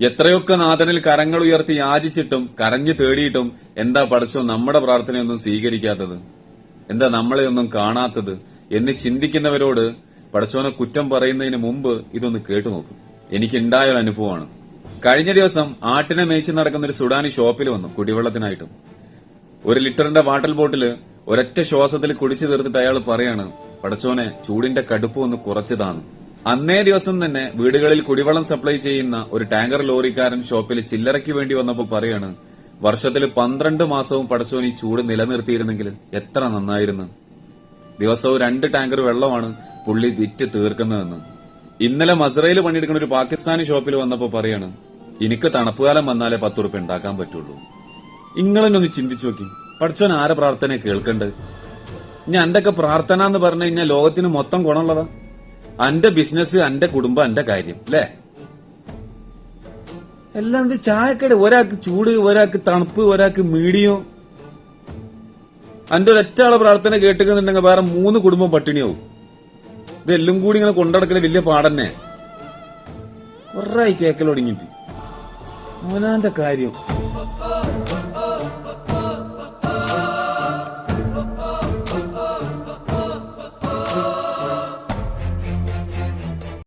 എത്രയൊക്കെ നാഥനിൽ കരങ്ങൾ ഉയർത്തി യാചിച്ചിട്ടും കരഞ്ഞു തേടിയിട്ടും എന്താ പഠിച്ചോ നമ്മുടെ പ്രാർത്ഥനയൊന്നും സ്വീകരിക്കാത്തത്? എന്താ നമ്മളെ ഒന്നും കാണാത്തത്? എന്ന് ചിന്തിക്കുന്നവരോട് പടച്ചോനെ കുറ്റം പറയുന്നതിന് മുമ്പ് ഇതൊന്ന് കേട്ടു നോക്കും. എനിക്കുണ്ടായ ഒരു അനുഭവമാണ്. കഴിഞ്ഞ ദിവസം ആട്ടിനെ മേയിച്ച് നടക്കുന്ന ഒരു സുഡാനി ഷോപ്പിൽ വന്നു കുടിവെള്ളത്തിനായിട്ടും. ഒരു ലിറ്ററിന്റെ വാട്ടർ ബോട്ടിൽ ഒരൊറ്റ ശ്വാസത്തിൽ കുടിച്ചു തീർത്തിട്ട് അയാൾ പറയാണ് പടച്ചോനെ ചൂടിന്റെ കടുപ്പ് ഒന്ന് കുറച്ചതാണ്. അന്നേ ദിവസം തന്നെ വീടുകളിൽ കുടിവെള്ളം സപ്ലൈ ചെയ്യുന്ന ഒരു ടാങ്കർ ലോറിക്കാരൻ ഷോപ്പിൽ ചില്ലറയ്ക്ക് വേണ്ടി വന്നപ്പോൾ പറയാണ് വർഷത്തിൽ പന്ത്രണ്ട് മാസവും പടച്ചോൻ ഈ ചൂട് നിലനിർത്തിയിരുന്നെങ്കിൽ എത്ര നന്നായിരുന്നു. ദിവസവും രണ്ട് ടാങ്കർ വെള്ളമാണ് പുള്ളി വിറ്റ് തീർക്കുന്നതെന്ന്. ഇന്നലെ മസ്രയിൽ പണിയെടുക്കുന്ന ഒരു പാകിസ്ഥാനി ഷോപ്പിൽ വന്നപ്പോൾ പറയാണ് എനിക്ക് തണുപ്പുകാലം വന്നാലേ പത്ത് ഉറുപ്പ് ഉണ്ടാക്കാൻ പറ്റുള്ളൂ. ഇങ്ങളെന്നൊന്ന് ചിന്തിച്ചു നോക്കി. പഠിച്ചോൻ ആരെ പ്രാർത്ഥന കേൾക്കണ്ട്? ഞാൻ എന്തൊക്കെ പ്രാർത്ഥന എന്ന് പറഞ്ഞു കഴിഞ്ഞാൽ ലോകത്തിന് മൊത്തം ഗുണമുള്ളതാ. അന്റെ ബിസിനസ് അന്റെ കുടുംബം അന്റെ കാര്യം അല്ലേ എല്ലാം എന്ത് ചായക്കട ഒരാൾക്ക് ചൂട് ഒരാൾക്ക് തണുപ്പ് ഒരാൾക്ക് മീഡിയം. അന്റെ ഒരൊറ്റ ആളെ പ്രാർത്ഥന കേട്ടിക്കുന്നുണ്ടെങ്കിൽ വേറെ മൂന്ന് കുടുംബം പട്ടിണിയാവും. ഇതെല്ലാം കൂടി ഇങ്ങനെ കൊണ്ടടക്കൽ വലിയ പാടന്നെ. ഒറായി കേക്കൽ തുടങ്ങിയിട്ട് മോനാന്റെ കാര്യം.